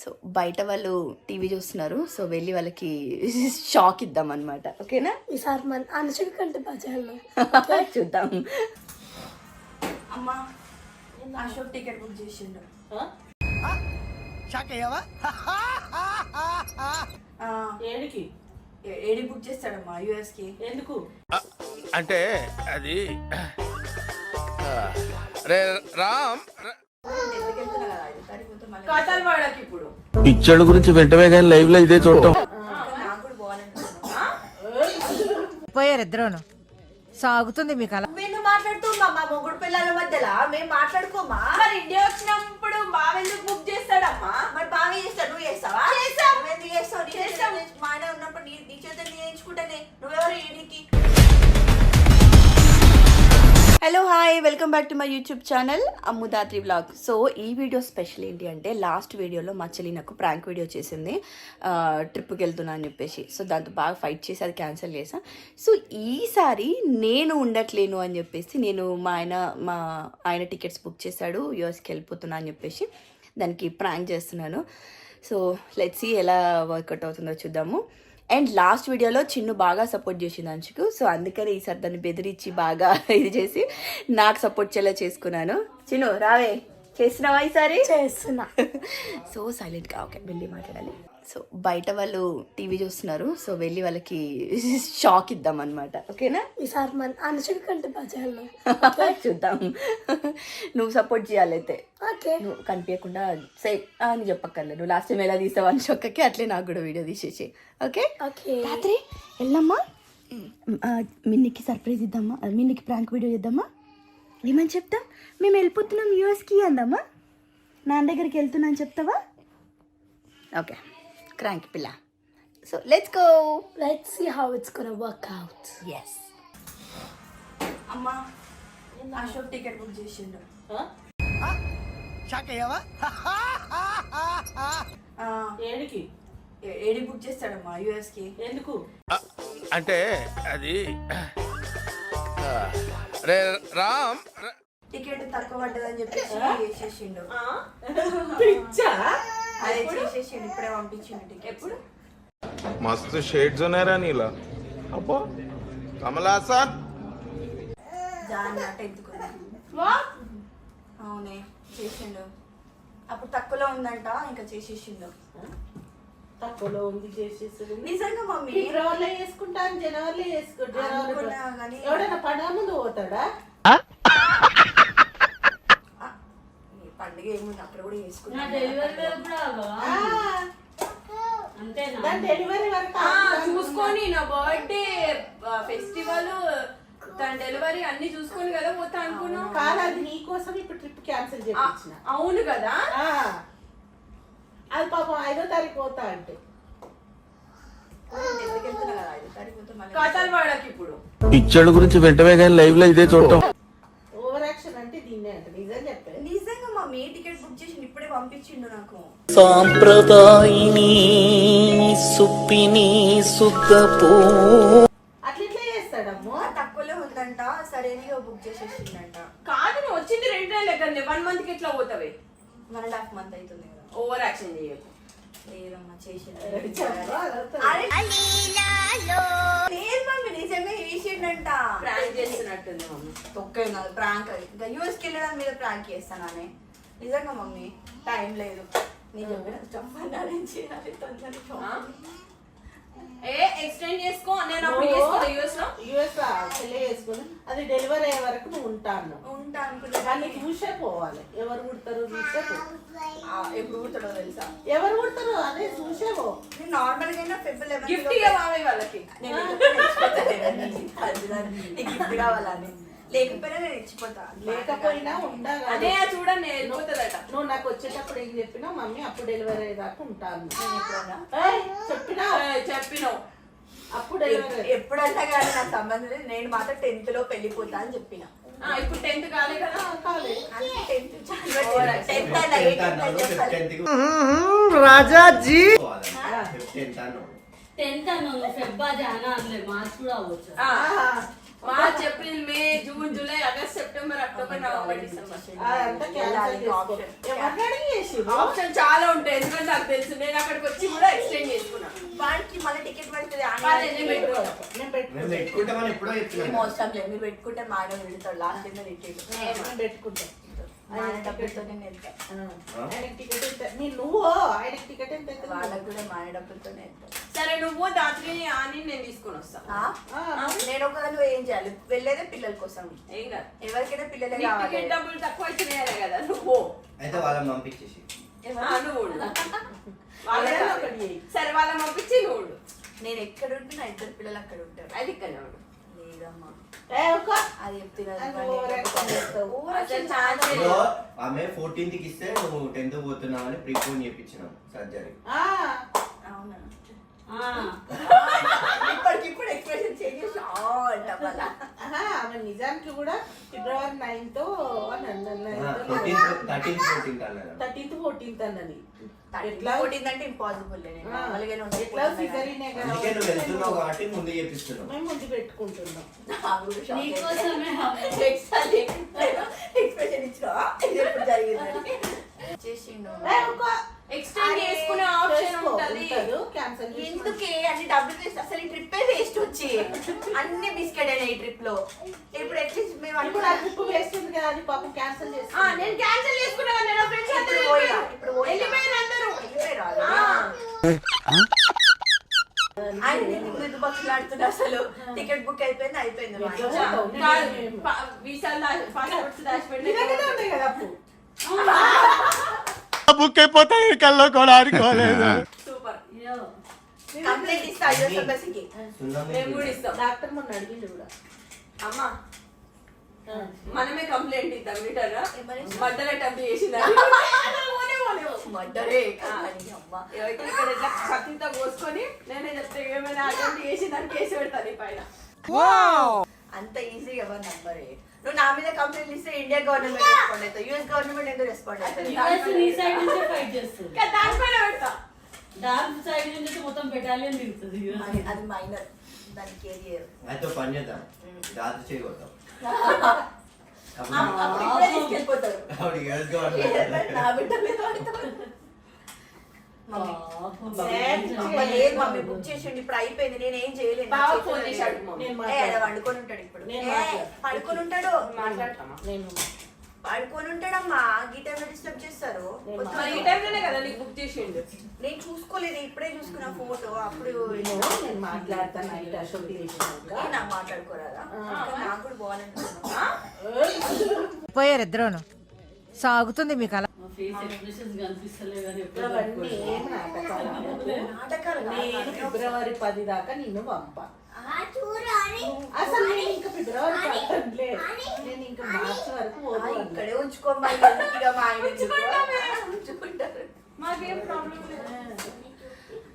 So బయట వాళ్ళు TV చూస్తున్నారు. సో వెళ్ళి వాళ్ళకి షాక్ ఇద్దాం అనమాట ఓకేనా ఈసారి మన అనుష్క కంటే బజార్లో. చూద్దాం. అమ్మా అశోక్ టికెట్ బుక్ చేసిండు. ఆ, ఏడికి? ఏ- ఏడి బుక్ చేస్తాడమ్మా యుఎస్కి ఎందుకు అంటే అది రే రామ్ ఎందుకు కథలు వాడకి ఇప్పుడు పిచ్చోళ్ళ గురించి వెంటనే కానీ లైవ్లో ఇదే చూడటం. పోయారు ఇద్దరును. సాగుతుంది మీకు అలా మేము మాట్లాడుతున్నా మా మొగుడు పిల్లల మధ్యలో? మేము మాట్లాడుకోమా? మరి ఇండియా వచ్చినప్పుడు బావ ఎందుకు బుక్ చేస్తాడమ్మా? మరి బాగా చేస్తాడు. నువ్వు చేస్తావా? చేస్తాం. నువ్వెందుకు చేస్తావు? నీ చేస్తావు మా ఆయన ఉన్నప్పుడు నీ నీ చేత నేర్చుకుంటానే నువ్వెవరు ఈడికి hello hi welcome back to my YouTube channel Ammudatri vlog so ఈ వీడియో స్పెషల్ ఏంటి అంటే లాస్ట్ వీడియోలో మా చెల్లి నాకు ప్రాంక్ వీడియో చేసింది. ట్రిప్కి వెళ్తున్నా అని చెప్పేసి. సో దాంతో బాగా ఫైట్ చేసి అది క్యాన్సిల్ చేసా సో ఈసారి నేను ఉండట్లేను అని చెప్పేసి నేను మా ఆయన మా ఆయన టికెట్స్ బుక్ చేశాడు యూఎస్కి వెళ్ళిపోతున్నా అని చెప్పేసి దానికి ప్రాంక్ చేస్తున్నాను. సో లెట్స్ సీ ఎలా వర్కౌట్ అవుతుందో చూద్దాము. అండ్ లాస్ట్ వీడియోలో చిన్ను బాగా సపోర్ట్ చేసింది అంచుకు. సో అందుకని ఈసారి దాన్ని బెదిరించి బాగా ఇది చేసి నాకు సపోర్ట్ చేలా చేసుకున్నాను. చిన్ను రావే. చేసినావా ఈసారి? చేస్తున్నా. సో సైలెంట్గా ఓకే వెళ్ళి మాట్లాడాలి. సో బయట వాళ్ళు టీవీ చూస్తున్నారు. సో వెళ్ళి వాళ్ళకి షాక్ ఇద్దాం అనమాట ఓకేనా? ఈసారి మన అనుష్క కంటే బజార్లో చూద్దాం. నువ్వు సపోర్ట్ చేయాలైతే ఓకే. నువ్వు కనిపించకుండా సే అని చెప్పక్కర్లేదు. నువ్వు లాస్ట్ టైం ఎలా తీసావు అని చొక్కకి అట్లే నాకు కూడా వీడియో తీసేసి ఓకే? ఓకే. రాత్రి వెళ్ళమ్మా. మిన్నికి సర్ప్రైజ్ ఇద్దామా? మిన్నికి ప్రాంక్ వీడియో ఇద్దామా ఏమని చెప్తాం? మేము వెళ్ళిపోతున్నాం యూఎస్కి అందామా? నాన్న దగ్గరికి వెళ్తున్నా అని చెప్తావా? ఓకే. క్రాంక్ పిల్ల so let's go let's see how it's gonna work out yes అమ్మా అశోక్ టికెట్ బుక్ చేసిండు. ఆ, ఏడికి? ఏ- ఏడి బుక్ చేస్తాడమ్మా యూఎస్కి ఎందుకు? అంటే అది రే రామ్ టికెట్ తక్కువ పడ్డదని చెప్పేసి చేసేసిండు ఆ? పిచ్చా? అదే చేసేసిండు ఇప్పుడే పంపించిండు ఎప్పుడు? మస్తు షేడ్స్ ఉన్నారా నీలా. అబ్బో. కమలాసన్ జాన్ అట అవునే చేసిండు. అప్పుడు తక్కువలో ఉందంట ఇంకా చేసేసిండు. తక్కువలో ఉంది చేసేసిండు. నిజంగా మమ్మీ? ఫిబ్రవరిలో చేసుకుంటాను జనవరిలో చేసుకుంటాను ఎవడైనా పడా ముందు పోతాడా? పండుగ ఏముంది? అక్కడ కూడా డెలివరీ ఎప్పుడు అవ్వవా? ఆ, అంతేనా? దాని డెలివరీ వరకు ఆ, ఆగుతాను. చూసుకొని నా బర్త్డే ఫెస్టివల్ తన డెలివరీ అన్ని చూసుకొని కదా పోతా అనుకున్నాం కాదు అది నీ కోసం ఇప్పుడు ట్రిప్ క్యాన్సిల్ చేయించిన అవును కదా? ఆ. అది పాపం ఐదో తారీఖు పోతా అంటే. పిచ్చోళ్ళ గురించి వెంటనే కానీ లైవ్లో ఇదే చూడటం ఓవర్ యాక్షన్ అంటే దీన్నే అంటే నిజం చెప్పే నిజంగా మమ్మీ టికెట్ బుక్ చేసి ఇప్పుడే పంపించిండు నాకు. సాంప్రదాయిని సుప్పిని సుద్దపూ అట్లా ఎట్లా చేస్తాడమ్మో తక్కువలో ఉందంట. సరేనిగా బుక్ చేసేసిండంట. కాదు నువ్వు వచ్చింది రెండు నెలలు ఎక్కడ వన్ మంత్కి ఎట్లా పోతావే? వన్ అండ్ హాఫ్ మంత్ అవుతుంది కదా. ఓవర్ యాక్షన్ చేయకు. లేదమ్మా. అరే, లేదు మమ్మీ నిజంగా చేసిండంట. ప్రాంక్ చేస్తున్నట్టుంది మమ్మీ. తొక్కే కాదు ప్రాంక్ ఇంకా యూఎస్కి వెళ్ళడం మీద ప్రాంక్ చేస్తానని. నిజంగా మమ్మీ టైం లేదు. నీ చెప్పిన చేయాలి తొందరగా? ఏ ఎక్స్టెండ్ చేసుకో నేను అప్పుడు యూఎస్లో యుఎస్లో? పెళ్ళి చేసుకుని అది డెలివరీ అయ్యే వరకు నువ్వు ఉంటాను ఉంటా దాన్ని చూసే పోవాలి. ఎవరు పుడతారు చూసే ఎప్పుడు పుడతాడో తెలుసా? ఎవరు పుడతారు అదే చూసే పో. నేను నార్మల్గా ఫిబ్రవరి గిఫ్ట్ వాళ్ళకి? నేను గిఫ్ట్ కావాలని. లేకపోయినా నేను ఇచ్చిపోతా. లేకపోయినా ఉండాలి అదే చూడండి నేను వెళ్ళిపోతుందట. నువ్వు నాకు వచ్చేటప్పుడు ఏం చెప్పినావు? మమ్మీ అప్పుడు డెలివరీ అయ్యేదాకా ఉంటాను. చెప్పినా ఏ, చెప్పినావు. అప్పుడు ఎప్పుడన్నా కానీ నాకు సంబంధం లేదు. నేను మాత్రం టెన్త్లో పెళ్ళిపోతా అని చెప్పిన. ఆ, ఇప్పుడు టెన్త్ కాలే కదా? కాలేదు టెన్త్ చెప్పాలి టెన్త్ అన్నావు ఫెబ్బా జానా అనలే మార్చి కూడా అవ్వచ్చు. ఆ, March April May June July August September October November December? Option చాలా ఉంటాయి ఎందుకంటే నాకు తెలుసు. నేను అక్కడికి వచ్చి కూడా ఎక్స్టెండ్ చేసుకున్నాను వాడికి మళ్ళీ టికెట్ పడుతుంది లేదు. మీరు పెట్టుకుంటే మా ఆయన వెళ్తాడు లాస్ట్ టైం టికెట్ నేను పెట్టుకుంటా. మా ఆయన డబ్బులతో నేను వెళ్తా. ఆ. ఆయనకి టికెట్ ఎంత నువ్వు ఆయనకి టికెట్ ఎంత? వాళ్ళకి కూడా మా ఆయన డబ్బులతోనే వెళ్తా. సరే నువ్వు దాత్రి అని నేను తీసుకొని వస్తా. ఆ? ఆ, నేను ఒకదాన్ని ఏం చేయాలి? వెళ్ళేదే పిల్లల కోసం. ఏం కాదు. ఎవరికైనా పిల్లలే కావాలి. డబ్బులు తక్కువ వచ్చినాయనే కదా నువ్వు. అయితే వాళ్ళని పంపించేసి. నువ్వు. సరే వాళ్ళని పంపించి నువ్వు. నేను ఎక్కడ ఉంటే నా ఇద్దరు పిల్లలు అక్కడ ఉంటారు. అది ఇక్కడ లేదమ్మా. ఆమె ఫోర్టీన్త్కి ఇస్తే నువ్వు టెన్త్ పోతున్నావు అని ప్రీపోన్ చేయించినావు సర్జరీ ఇప్పటికిప్పుడు ఎక్స్ప్రెషన్ చేంజ్ చేసి అంటాం ఆమె నిజానికి కూడా ఫిబ్రవరి నైన్త్ ఫోర్టీన్త్ అన్నారు థర్టీన్త్ ఫోర్టీన్త్ అన్నది. ఎట్లా? కొట్టిందంటే ఇంపాసిబుల్ ఎట్లా సిజరీనే కదా? ముందు చేపిస్తున్నావు మేము ముందు పెట్టుకుంటున్నాం. ఎక్స్ప్రెషన్ ఇచ్చిన. చేసిండు. ఎక్స్టెండ్ చేసుకునే ఆప్షన్ ఉంటది. క్యాన్సల్. ఎందుకే? అన్ని డబ్బులు వేస్ట్ అసలు ఈ ట్రిప్ వేస్ట్ వచ్చి. అన్ని బిస్కెట్ అయినాయి ఈ ట్రిప్లో. ఇప్పుడు అట్లీస్ట్ మేము అనుకున్నాం ట్రిప్ వేస్తుంది కదా అది పాపం క్యాన్సల్ చేస్తా నేను క్యాన్సిల్ చేసుకున్నా నేను ఫ్రెండ్స్ అందరూ ఇప్పుడు వెళ్ళిపోయారు. అందరూ. వెళ్ళిపోయారు అసలు. టికెట్ బుక్ అయిపోయింది అయిపోయింది వీసాలు పాస్పోర్ట్స్ దాచిపెట్టి బుక్ అయిపోతాయి కల్లో కూడా ఆడుకోలేదు. కంప్లైంట్ ఇస్తా యూఎస్ ఎంబసీకి సున్నం మేము కూడా ఇస్తాం డాక్టర్ మొన్న అడిగిండు కూడా అమ్మా మనమే కంప్లైంట్ ఇద్దాం రిటర్న్? మర్డర్ అటెంప్ట్ చేసిందా అమ్మ ఇక్కడ ఇట్లా కత్తితో కోసుకొని నేనే చెప్తే ఏమైనా అటెంప్ట్ చేసిందని కేసు పెడతాను పైన అంత ఈజీగా ఎవరు నంబరే నువ్వు నా మీద కంప్లైంట్ ఇస్తే ఇండియా గవర్నమెంట్ రెస్పాండ్ అవుతుంది. యూఎస్ గవర్నమెంట్ ఎందుకు రెస్పాండ్ అవుతుంది? US నీ సైడ్ నుంచే ఫైట్ చేస్తుంది. దానిపైన పెడతా. డార్క్ సైడ్ నుంచి మొత్తం బెటాలియన్ దిగుతుంది అది- అది మైనర్ దానికి ఏది చేయరు. అయితే పని చేద్దాం. రాత్రి అప్పుడు ఇప్పుడే తీసుకెళ్ళిపోతారు. యూఎస్ గవర్నమెంట్ నా బిడ్డ మీద పడతారు. లేదు మమ్మీ బుక్ చేసిండు ఇప్పుడు అయిపోయింది నేను ఏం మాట్లాడతా. వండుకొని ఉంటాడు ఇప్పుడు. పడుకొని ఉంటాడు. మాట్లాడతామా నేను పడుకొని ఉంటాడమ్మా. గీ టైంలో డిస్టర్బ్ చేస్తారు. ఈ టైంలోనే కదా నీకు బుక్ చేసిండు? నేను చూసుకోలేదు ఇప్పుడే చూసుకున్న ఫోటో. అప్పుడు నేను మాట్లాడతాను నైట్ అశోక్ చేసినాక ఏ, నాకు మాట్లాడుకోరాదా? కానీ నాకు కూడా బాగాలనుకున్నాను ఆ? పోయారు ఇద్దరును. సాగుతుంది మీకు అలా ఫేస్ ఎక్స్ప్రెషన్స్ కనిపిస్తలేవు కానీ ఎప్పుడు అవన్నీ ఏం నాటకాలు నాటకాలు కాదు, నేను. ఫిబ్రవరి పది దాకా నిన్ను పంప. అసలు నేను ఇంకా ఫిబ్రవరి నేను ఇంకా మార్చి వరకు ఇక్కడే మా ఆయన ఎందుకు? ఉంచుకుంటారు. మాకేం ప్రాబ్లం లేదు.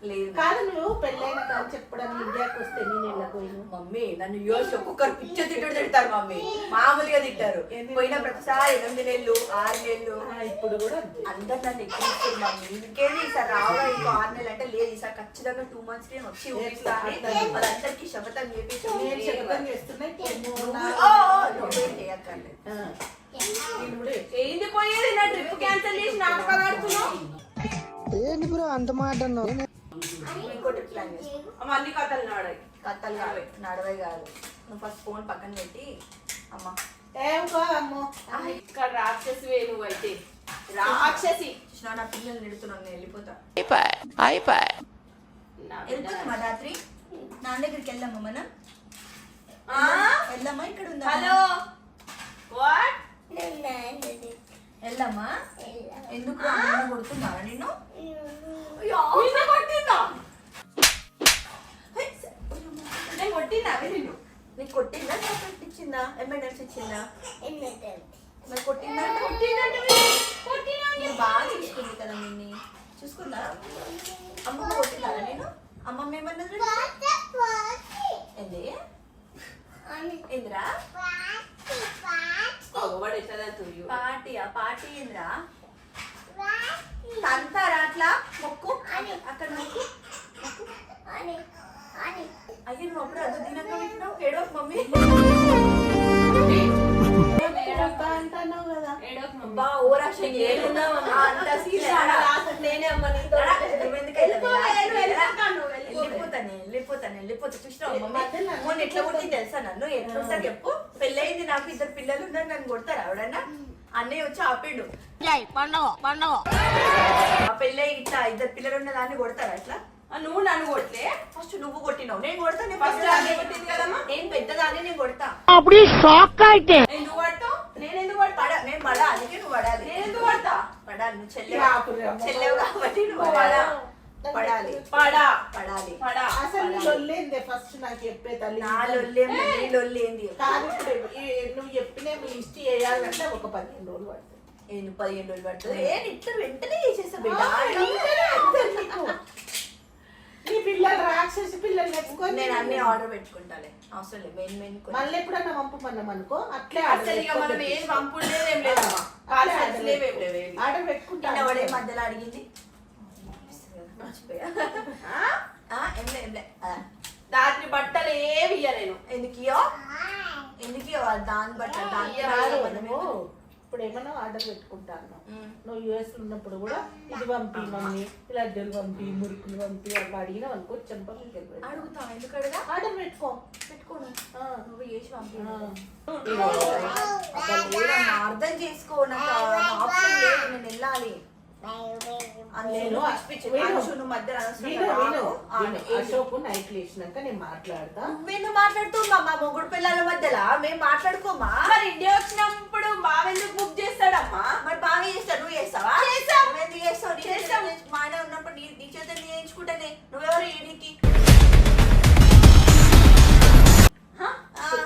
లేదు. కాదు నువ్వు పెళ్ళైన కానీ చెప్పడం ఇండియాకి వస్తే నేను వెళ్ళకపోయినా మమ్మీ నన్ను యూఎస్ ఒక్కొక్కరు పిచ్చ తిట్టుడు తింటారు మమ్మీ. మామూలుగా తింటారు పోయిన ప్రతిసారి ఎనిమిది నెలలు ఆరు నెలలు. ఇప్పుడు కూడా అంతే. అందరు నన్ను ఎక్కిస్తారు మమ్మీ. ఇంకేది ఈసారి రావడం ఇంకో ఆరు నెలలు అంటే లేదు. ఈసారి ఖచ్చితంగా టూ మంత్స్ నేను వచ్చి వాళ్ళందరికీ శపథం చేపించి నేను శపథం చేస్తున్నా ఇప్పుడు నువ్వు- నా- ఓ, ఓ, నువ్వేం చేయక్కర్లేదు. ఆ. నేను కూడా ఏంది పోయేది? నా ట్రిప్ క్యాన్సిల్ చేసి నాటకాలు ఆడుతున్నావు? ఇంకోటి ప్లాన్ చేసుకో అమ్మ అన్ని కథలు నాడాయి కథలు కాదు నడవే కాదు. నువ్వు ఫస్ట్ ఫోన్ పక్కన పెట్టి అమ్మ. ఇక్కడ రాక్షసి నువ్వు అయితే. రాక్షసి. నా పిల్లలు నిడుతున్నాను నేను వెళ్ళిపోతా. నా బిడ్డ. వెళ్ళిపోతామా రాత్రి? నాన్న దగ్గరికి వెళ్దామా మనం? ఆ? వెళ్దామా ఇక్కడ ఉందా హలో వాట్ వెళ్దామా ఎందుకు అయ్యో. నిన్ను కొట్టిందా? నేను కొట్టినా నిన్ను. నీకు కొట్టిందా చాక్లెట్ ఇచ్చిందా ఎమ్మెడల్స్ ఇచ్చిందా? మరి కొట్టిందా? కొట్టిందంటే కొట్టినా నేను బాగా చూసుకుంది కదా నిన్ని. చూసుకుందా? అమ్మమ్మ కొట్టిందారా నేను అమ్మమ్మ ఏమన్నది? ఏంది? ఏందిరా? వాడు ఎట్లా తుయ్యు పార్టీ ఆ పార్టీ ఏందిరా? తంతారా అట్లా? మొక్కు. అక్కడ మొక్కు. అయ్యి నువ్వు అప్పుడు అంత దీనంగా పెట్టినావు? ఏడో మమ్మీ. మొన్న ఎట్లా కొట్టింది తెలుసా నన్ను ఎట్లా ఉంటా చెప్పు పెళ్ళయింది నాకు ఇద్దరు పిల్లలు ఉన్నారు నన్ను కొడతారు ఎవడన్నా అన్నయ్య వచ్చి ఆపిండు ఆ పెళ్ళయి ఇట్లా ఇద్దరు పిల్లలు ఉన్న దాన్ని కొడతారు అట్లా నువ్వు నన్ను కొట్లే ఫస్ట్ నువ్వు కొట్టినావు నేను కొడతా నేను First పెద్దదాన్ని. నేను పెద్దదాన్ని నేను కొడతా ఎందుకు పడతావు నేను ఎందుకు పడతా పడ నేను పడా అందుకే నువ్వు పడాలి నేను ఎందుకు పడతా పడాలి నువ్వు చెల్లె రాకురా. చెల్లెవు కాబట్టి నువ్వు పడా. పడాలి. పడా. పడాలి. పడా. అసలు నీ లొల్లేందే ఫస్ట్ నాకు చెప్పే తల్లి నా లొల్లేంది నీ లొల్లేంది. కాదు ఇప్పుడు ఈ- నువ్వు చెప్పిన లిస్ట్ వేయాలంటే ఒక పదిహేను రోజులు పడుతుంది. పదిహేను రోజులు పడుతుంది? ఏ ఇట్లా వెంటనే బిడ్డ. నీకు. నీ పిల్లలు రాక్షసి పిల్లలు పెట్టుకొని నేను అన్ని ఆర్డర్ పెట్టుకుంటాలే. అవసరం లేదు. మెయిన్ మెయిన్ మళ్ళీ ఎప్పుడన్నా పంపమన్నాం అనుకో అట్లే అసలు ఇక మనం ఏం పంపుడు లేదు ఏం ఏమి. ఆర్డర్ పెట్టుకుంటా నిన్న మధ్యలో అడిగింది? రాత్రి బట్టలు ఏవి ఇయ్య నేను ఎందుకు ఇయ్యో ఎందుకు ఇయ్యో దాన్ని బట్ట దానికి ఇప్పుడు ఏమన్నా ఆర్డర్ పెట్టుకుంటాను. నువ్వు యుఎస్ ఉన్నప్పుడు కూడా ఇది పంపి మమ్మీ లడ్డూలు పంపి మురుకులు పంపి అవి అడిగినావు అనుకో చెంపలు అడుగుతా ఎందుకు అడగా? ఆర్డర్ పెట్టుకో. పెట్టుకోను. నువ్వు చేసి పంపి. అర్థం చేసుకో నాకు నేను వెళ్ళాలి. నేను. ఏంటి? అశోక్ నైట్ లేచినాక నేను మాట్లాడతా. నువ్వెందుకు మాట్లాడుతున్నా మా మొగుడు పిల్లల మధ్యలో మేము మాట్లాడుకోమా? మరి ఇండియా వచ్చినప్పుడు బావెందుకు బుక్ చేస్తాడమ్మా? మరి బాగా చేస్తావు? నువ్వు చేస్తావా చేస్తావు? నీ చేస్తావు మా ఆయన ఉన్నప్పుడు నీ నీ చేత నీ చేయించుకుంటానే నువ్వెవరు ఈయనకి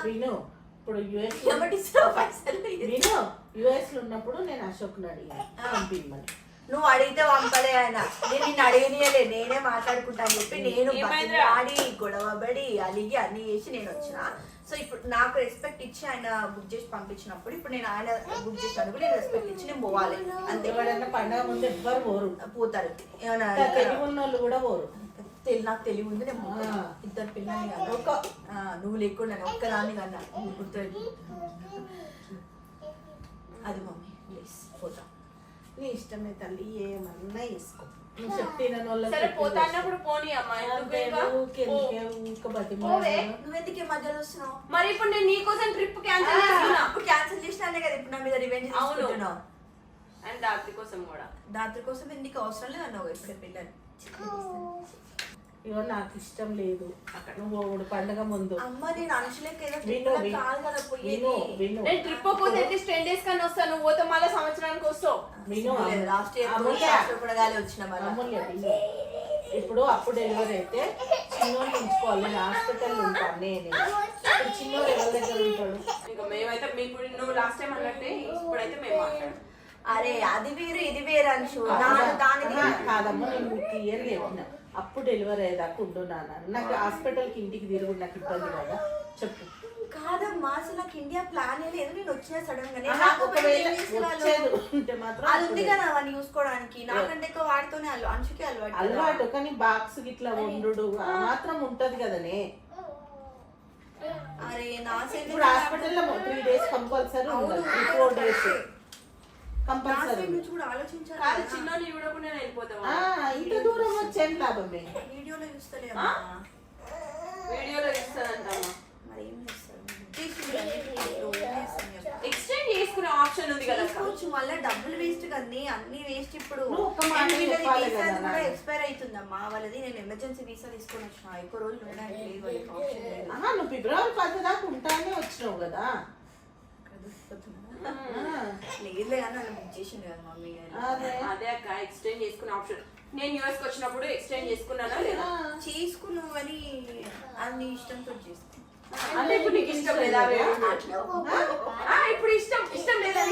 విను. ఇప్పుడు యుఎస్ ఏమటిస్తావు పైసలు విను. యుఎస్లో ఉన్నప్పుడు నేను అశోక్ అడిగాను. పంపిమ్మని. నువ్వు అడిగితే పంపలే ఆయన. నేను నిన్ను అడగనియలే నేనే మాట్లాడుకుంటా అని చెప్పి నేను? ఆడి గొడవబడి అలిగి అన్ని చేసి నేను వచ్చిన. సో ఇప్పుడు నాకు రెస్పెక్ట్ ఇచ్చి ఆయన బుక్ చేసి పంపించినప్పుడు ఇప్పుడు నేను ఆయన బుక్ చేసినందుకు నేను రెస్పెక్ట్ ఇచ్చి నేను పోవాలి. అంతే. పండగ ముందు ఎవ్వరు పోరు. పోతారు. వాళ్ళు కూడా పోరు. తెలి- నాకు తెలివి ఉంది నేను. ఇద్దరు పిల్లల్ని కన్నా ఒక నువ్వు లేకుండా నేను ఒక్కదాన్ని కన్నా. గుర్తు అది మమ్మీ ప్లీజ్ పోతా. నీ ఇష్టమే తల్లి ఏమన్నా వేసుకో నువ్వు చెప్తే సరే పోతా అన్నప్పుడు పోనీ అమ్మా ఎందుకు ఇంకా? పో. పోవే. నువ్వెందుకు ఈ మధ్యలో వస్తున్నావు? మరి ఇప్పుడు నేను నీకోసం ట్రిప్ క్యాన్సిల్ చేస్తున్నా అప్పుడు క్యాన్సిల్ చేసినానే కదా ఇప్పుడు నా మీద రివెంజ్ అవును. తీసుకుంటున్నావు. అండ్ కోసం కూడా. దాని కోసం ఎందుకు అవసరం లేదు అన్నావు ఇప్పుడే పిల్లలు? ఇగో నాకు ఇష్టం లేదు. అక్కడ నువ్వు పండగ ముందు. అమ్మ నేను అనుషులకి ఏదో విను ట్రిప్పులకు విను. కాదు కదా పోయేది. విను విను. నేను ట్రిప్ పోతే అట్లీస్ట్ టెన్ డేస్ కన్నా వస్తాను నువ్వు పోతే మళ్ళీ సంవత్సరానికి వస్తావు. విను లాస్ట్ ఇయర్ అమూల్య గాలి వచ్చిన మళ్ళీ. అమూల్య విను. ఇప్పుడు అప్పుడు డెలివరీ అయితే చిన్నోళ్ళు ఉంచుకోవాలి. నేను హాస్పిటల్ ఉంటాను నేనే. ఇప్పుడు చిన్నోడు ఎవరి దగ్గర ఉంటాడు? ఇంకా మేమైతే మీకు నువ్వు లాస్ట్ టైం అన్నట్టే ఇప్పుడైతే మేము మాట్లాడు. అరే అది వేరు ఇది వేరు నాకు దానికి ఆహా, కాదమ్మా నేను క్లియర్ చెప్పిన అప్పుడు డెలివరీ అయ్యేదాకా ఉండున్నాను నాకు హాస్పిటల్కి ఇంటికి తిరుగు నాకు ఇబ్బంది కదా చెప్పు. కాదమ్మా అసలు నాకు ఇండియా ప్లాన్ లేదు. నేను వచ్చిన సడన్గా మాత్రం అది ఉంది కదా అవన్నీ చూసుకోవడానికి. నాకంటే ఎక్కువ వాడితోనే అల్లు అంశుకి అలవాటు. అలవాటు కానీ బాక్స్ గిట్లా వండుడు ఆ మాత్రం ఉంటది కదనే. అరే నా ఇప్పుడు హాస్పిటల్లో three days compulsory four days compulsory side నుంచి కూడా ఆలోచించాలి కాదు కదా. నేను వెళ్ళిపోతావా? ఇంత దూరం వచ్చేం లాభమే వీడియోలో చూస్తలే ఆ? వీడియోలో ఇస్తానంటమ్మా మరి ఏం చేస్తారు. ఎక్స్టెండ్ చేసుకునే ఆప్షన్ ఉంది కదా. తీసుకోవచ్చు మళ్ళీ డబ్బులు వేస్ట్ కదండి అన్ని వేస్ట్ ఇప్పుడు. కదా. ఎక్స్పైర్ అవుతుందమ్మా. వాళ్ళది నేను ఎమర్జెన్సీ వీసా తీసుకొని వచ్చిన. ఎక్కువ రోజులు ఉండడానికి లేదు వాళ్ళకి ఆప్షన్ లేదు. ఆహా, నువ్వు ఫిబ్రవరి పది దాకా ఉంటానే వచ్చినావు కదా. కానీ నన్ను బుక్ చేసింది కదా మమ్మీ గారు. అదే. అక్క ఎక్స్టెండ్ చేసుకునే ఆప్షన్ నేను యూఎస్కి వచ్చినప్పుడు ఎక్స్టెండ్ చేసుకున్నానా లేదా? చేసుకున్నావు కానీ అది నీ ఇష్టంతో చేసుకో అంటే ఇప్పుడు నీకు ఇష్టం లేదా? ఆ, ఇప్పుడు ఇష్టం. ఇష్టం లేదా?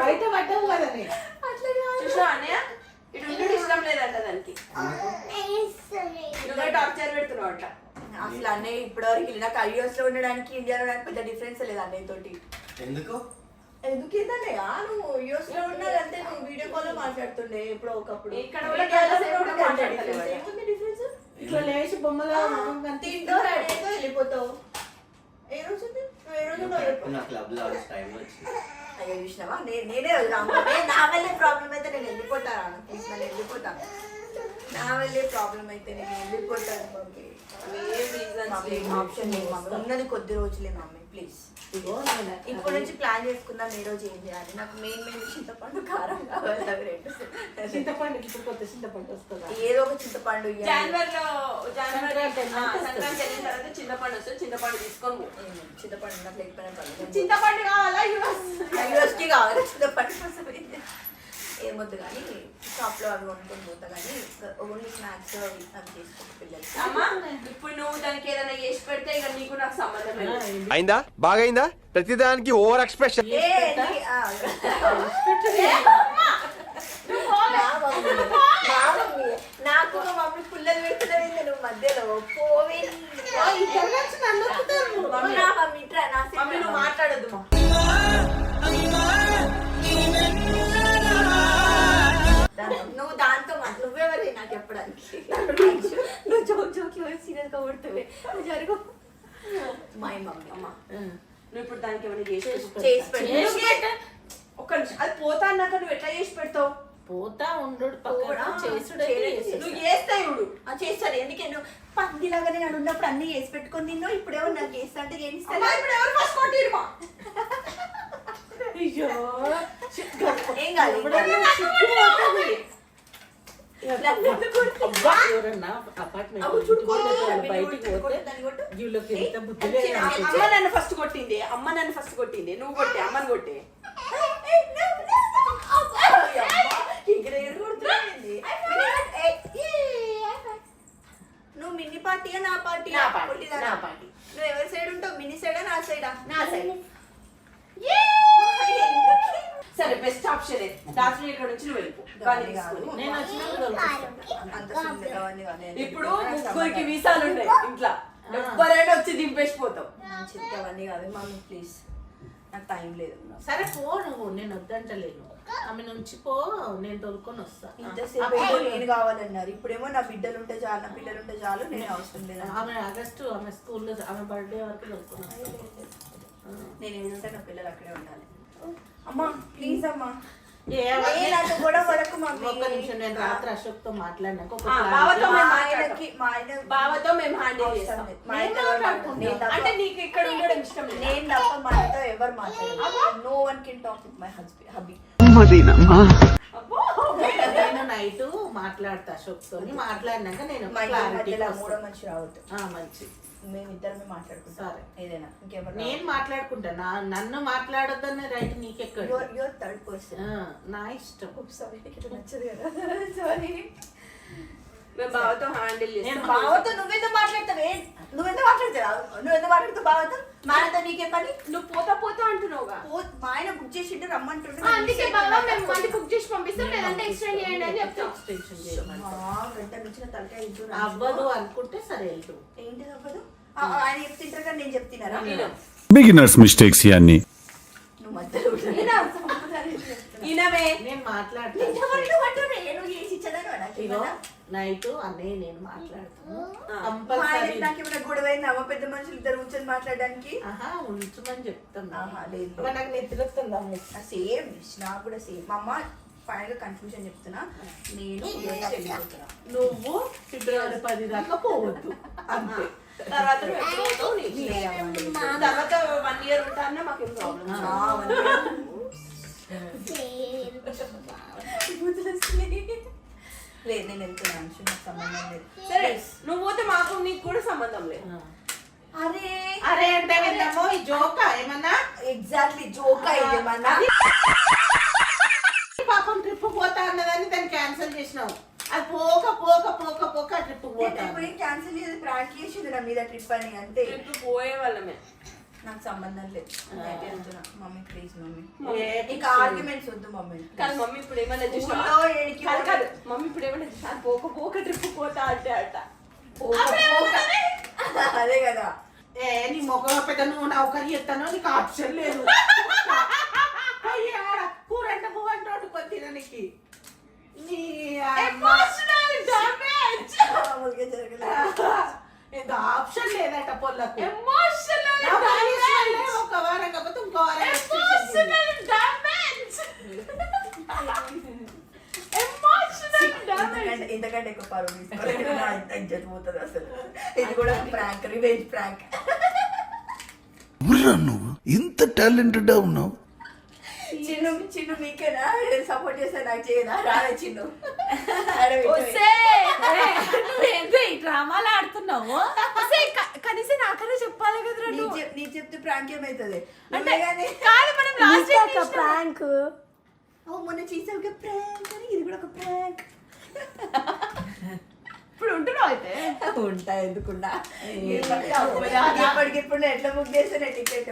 బయట పడ్డావు కదా. చూసావా అన్నయ్య? ఇటు ఉండడం ఇష్టం లేదంట దానికి. నువ్వే టార్చర్ పెడుతున్నావు అంట అసలు అన్నయ్య ఇప్పటివరకు నాకు ఐఎస్లో ఉండడానికి ఇండియాలో ఉండడానికి పెద్ద డిఫరెన్స్ లేదు అన్నయ్య తోటి ఎందుకు? ఎందుకు ఏంటన్నయ్య నువ్వు యూఎస్లో ఉన్నదంటే నువ్వు వీడియో కాల్లో మాట్లాడుతుండే ఎప్పుడో ఒకప్పుడు. ఇక్కడ. ఏముంది డిఫరెన్స్ ఇట్లా లేచి బొమ్మల తింటో రెడీ అయితే వెళ్ళిపోతావు. ఏ రోజు ఏ రోజు క్లబ్లో టైం అయ్యో చూసినావా? నేను నేనే రాము నా వల్లే ప్రాబ్లం అయితే నేను వెళ్ళిపోతాను ప్లీజ్ నేను వెళ్ళిపోతాను నా వల్లే ప్రాబ్లం అయితే నేను వెళ్ళిపోతాను మమ్మీ. ఆప్షన్ లేదు మమ్మీ ఉన్నది కొద్ది రోజులే మమ్మీ ప్లీజ్ ఇగో ఇప్పటి నుంచి ప్లాన్ చేసుకుందాం ఏ రోజు ఏం చేయాలి నాకు మెయిన్ మెయిన్ చింతపండు కారం కావాలి అవి రెండు చింతపండు ఇప్పుడు కొత్త చింతపండు వస్తుందా ఏదో ఒక చింతపండు ఇయ్యాలి. జనవరిలో జనవరి సంక్రాంతి ఆ, వస్తుంది. సంక్రాంతి వెళ్ళిన తర్వాత చింతపండు వస్తుంది చింతపండు. ఏం చింతపండు నాకు లేకపోయినా. చింతపండు కావాలా యువస్ యూనివర్సిటీ కావాలి చింతపండు ఏమొద్దు కానీ షాప్లో అవి కొనుక్కొని పోతా కానీ ఓన్లీ స్నాక్స్ అవి అవి చేసుకుంటా పిల్లలకి అమ్మా ఇప్పుడు నువ్వు దానికి ఏదైనా చేసి పెడితే ఇక నీకు నాకు సంబంధం లేదు. అయిందా? బాగైందా? ప్రతిదానికి ఓవర్ ఎక్స్ప్రెషన్. ఏ, నీ- ఆ, నా మమ్మీ, నా మమ్మీ. నాకు మా మమ్మీ పుల్లలు నువ్వు మధ్యలో పోవే మమ్మీ నా మమ్మీ ఇట్రా నా సైడ్ మమ్మీ నువ్వు జరుగు. మై మమ్మీ అమ్మ. నువ్వు ఇప్పుడు దానికి ఏమైనా చేసి. చేసి పెట్టు. ఒక్క నిమిషం. అది పోతా అన్నాక నువ్వు ఎట్లా చేసి పెడతావు? పోతా ఉండు పక్కన. చేసుడు. నువ్వు చేస్తావు ఇప్పుడు ఆ, చేస్తాను ఎందుకే నువ్వు పందిలాగా నేను ఉన్నప్పుడు అన్ని చేసి పెట్టుకొని తిన్నావు ఇప్పుడేమో నాకు చేస్తా అంటే ఏం ఇస్తాను ఇప్పుడు ఎవరు ఫస్ట్ అయ్యో. ఏం కాదు ఎవరన్నా. వెళ్ళేటోళ్ళు బయటికి పోతే. వీళ్ళకి ఎంత బుద్ధి అమ్మ నన్ను ఫస్ట్ కొట్టింది. అమ్మ నన్ను ఫస్ట్ కొట్టింది. నువ్వు కొట్టే అమ్మని కొట్టే. నువ్వు మినీ పార్టీయా నా పార్టీ నా పార్టీ, నా పార్టీ. నువ్వు ఎవరి సైడ్ ఉంటావు? మినీ సైడా నా సైడా నా సైడ్ సరే బెస్ట్ ఆప్షన్ రాత్రి ఇక్కడ నుంచి నువ్వు వెళ్ళిపో. కానీ తీసుకొని. నేను వచ్చినప్పుడు దొరుకుతాను. అంత సుందర కావాలి కానీ ఇప్పుడు ముగ్గురికి వీసాలు ఉన్నాయి ఇంట్లో. ఎవరైనా వచ్చి దింపేసిపోతాం. అవన్నీ కాదు. మమ్మీ ప్లీజ్ నాకు టైం లేదు. సరే పో నువ్వు. నేను వద్దంటలేను. ఆమె నుంచి పో. నేను తోలుకొని వస్తా. ఇంతసేపు నేను కావాలన్నారు. ఇప్పుడేమో నా బిడ్డలు ఉంటే చాలు నా పిల్లలు ఉంటే చాలు నేను అవసరం లేదు ఆమె ఆగస్టు ఆమె స్కూల్లో ఆమె బర్త్డే వరకు తోలుకొని నేను ఏడుంటే నా పిల్లలు అక్కడే ఉండాలి. అమ్మా ప్లీజ్ అమ్మా. నేను రాత్రి అశోక్తో మాట్లాడినాక బావతో మేము హ్యాండిల్ చేస్తాం. అంటే నీకు ఇక్కడ ఉండడం ఇష్టం లేదు? నేను తప్ప మా ఎవరు మాట్లాడరు. No one can talk with my husband hubby. నేను నైట్ మాట్లాడతా అశోక్ తోని మాట్లాడినాక నేను క్లారిటీ మూడో మనిషి రావద్దు. మంచి మేమిద్దరమే మాట్లాడుకుంటాం. సరే. ఏదైనా ఇంకెవరు నేను మాట్లాడుకుంటా. నా నన్ను మాట్లాడొద్దన్న రైట్ నీకెక్కడ యువర్ యువర్ థర్డ్ పర్సన్ నా ఇష్టం. సారీ నీకు నచ్చదు కదా. సారీ మేము బావతో హ్యాండిల్ నేను చేస్తాం బావతో నువ్వెంత మాట్లాడతావే? నువ్వెంత మాట్లాడతావు? నువ్వెంత మాట్లాడుతావు బావతో? మా ఆయనతో నీకే పని నువ్వు పోతా పోతా అంటున్నావుగా? పో మా ఆయన బుక్ చేసిండు రమ్మంటుండు. ఆ, అందుకే బావ మేము మళ్ళీ బుక్ చేసి పంపిస్తాం. లేదంటే ఎక్స్టెండ్ చేయండి అని చెప్తాం. ఎక్స్టెన్షన్ చేయమని ఆ, గంట నుంచి నా తలకాయ. అవ్వదు అనుకుంటే సరే వెళ్తూ ఏంటి అవ్వదు? ఆయన చెప్తుంటారు కానీ నేను చెప్తున్నారా? బిగినర్స్ మిస్టేక్స్ ఇవన్నీ. నువ్వు మధ్యలో ఉండు. ఈయనవే. నేను మాట్లాడతాను ఎవరు నువ్వు అంటున్నావు? ఏ నువ్వు చేసి ఇచ్చేదానివా? నాకు ఇగో ఏమన్నా? నైట్ అన్నయ్య నేను మాట్లాడతాను ఆయన నాకు ఏమైనా గొడవ అయింది పెద్ద మనుషులు ఇద్దరు కూర్చొని మాట్లాడడానికి? ఆహా ఉంచమని చెప్తాను ఆహా, లేదు. అవ్వ, నాకు నిద్రొస్తుంది అమ్మ సేమ్. నాకు కూడా సేమ్. అమ్మ ఫైనల్గా కన్ఫ్యూజన్ చెప్తున్నా. నేను. నువ్వు ఫిబ్రవరి పది దాకా పోవద్దు. అంతే. తర్వాత. తర్వాత వన్ ఇయర్ ఉంటా అన్నా మాకేం ప్రాబ్లం. లేదు నేను వెళ్తున్నాను. నాకు సంబంధం లేదు. సరే నువ్వు పోతే మాకు నీకు కూడా సంబంధం లేదు. అరే. అరే అంటే విన్నాము ఈ జోక ఏమన్నా? ఎగ్జాక్ట్లీ జోక్ పాపం ట్రిప్ పోతా అన్నదాన్ని దాన్ని క్యాన్సిల్ చేసినావు. అది పోక పోక పోక పోక ట్రిప్ పోతా పోయి క్యాన్సిల్ చేసి ప్రాంక్ చేసింది నా మీద ట్రిప్ అని అంతే ట్రిప్ పోయే వాళ్ళమే. నాకు సంబంధం లేదు. నేనైతే వెళ్తున్నా. Mummy please mummy. ఇంకా ఆర్గ్యుమెంట్స్ వద్దు మమ్మీ. కానీ మమ్మీ ఇప్పుడు ఏమన్నా చూసినా కాదు కాదు. మమ్మీ ఇప్పుడు ఏమన్నా చూసినా పోక పోక ట్రిప్ పోతా అంటే అట. పోక పోక. అదే కదా. ఏ నీ మొగ పెద్ద నువ్వు నౌకరి ఎత్తానో నీకు ఆప్షన్ లేదు అయ్యా కూర అంటే పువ్వు అంటే వండుకొని తిననికి నీ అమ్మ. మామూలుగా జరగలేదు వాళ్ళకు ఎమోషనల్ నా punishment ఏ ఒక వారం కాకపోతే ఇంకో వారం. ఎమోషనల్ ఎమోషనల్ డామేజ్ ఇంతకంటే ఎక్కువ పరువు తీసుకోలేదు ఇజ్జత్ పోతుంది అసలు. ఇది కూడా ప్రాంక్ రివేంజ్ ప్రాంక్ నువ్వు ఇంత టాలెంటెడ్ ఉన్నావు. చిన్ను చిన్ను మీకేనా సపోర్ట్ చేస్తే నాకు చేయదా? రాలే చిన్ను. డ్రామాలు ఆడుతున్నావు? కనీసం నాకనే చెప్పాలి కదరా నీ చెప్తే ప్రాంక్ ఏమవుతుంది అంటే కాదు మనం లాస్ట్ ఒక ప్రాంక్. ఓ మొన్న చేసావు ఒక ప్రాంక్ అని? ఇది కూడా ఒక ప్రాంక్. ఇప్పుడు ఉంటున్నావు అయితే? ఉంటా ఎందుకుండా ఇప్పటికిప్పుడు ఎట్లా బుక్ చేసిన టికెట్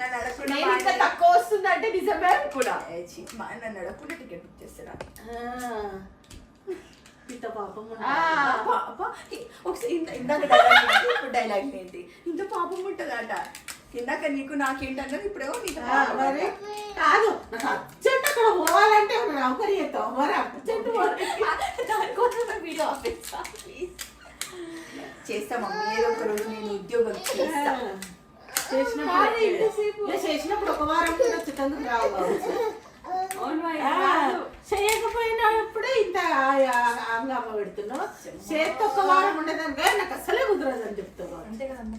నన్ను అడగకుండా ఇంకా తక్కువ వస్తుందంటే నిజమే కూడా నన్ను అడగకుండా టికెట్ బుక్ చేస్తున్నా ఇంత పాపం ఒకసారి ఇందాక డైలాగ్ ఏంటి? ఇప్పుడు డైలాగ్ ఏంటి? ఇంత పాపం ఉంటుందట. ఇందాక నీకు నాకేంటన్నది? ఇప్పుడేమో నీకు మరి? కాదు. నాకు అర్జెంట్ అక్కడ పోవాలంటే చేస్తావు? మరి అర్జెంట్ దానికోసం వీడియో ఆపేస్తా ప్లీజ్ చేస్తా మమ్మీ. ఏదో ఒక రోజు నేను ఉద్యోగం చేస్తా. చేసినప్పుడు ఒక వారం కూడా రావు అవును చేయకపోయినప్పుడే ఇంత ఆంగామ పెడుతున్నావు. చేతి ఒక వారం ఉండేదానికే నాకు అసలే కుదరదు అని చెప్తున్నావు అంతే కదమ్మా.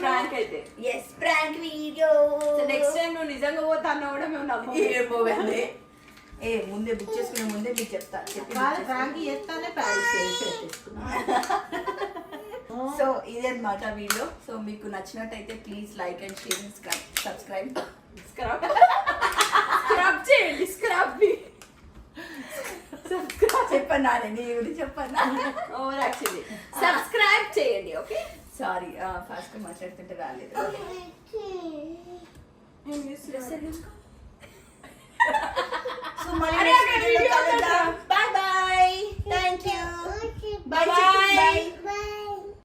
ప్రాంక్ అయితే. Yes prank video next time నువ్వు నిజంగా పోతా అన్నా కూడా మేము వెళ్ళి ఏ ముందే బుక్ చేసుకునే ముందే మీకు చెప్తా. వాళ్ళు. ఫ్రాంక్ చేస్తానే సో ఇదే అనమాట వీడియో సో మీకు నచ్చినట్టయితే please like and share subscribe scrub scrap చేయండి స్క్రాప్ సబ్స్క్రైబ్ చెప్పన్నా నీ గురించి చెప్పన్నా? ఓవర్ యాక్చువల్లీ సబ్స్క్రైబ్ చేయండి ఓకే సారీ ఫాస్ట్గా మాట్లాడుతుంటే రాలేదు. Bye bye thank you bye bye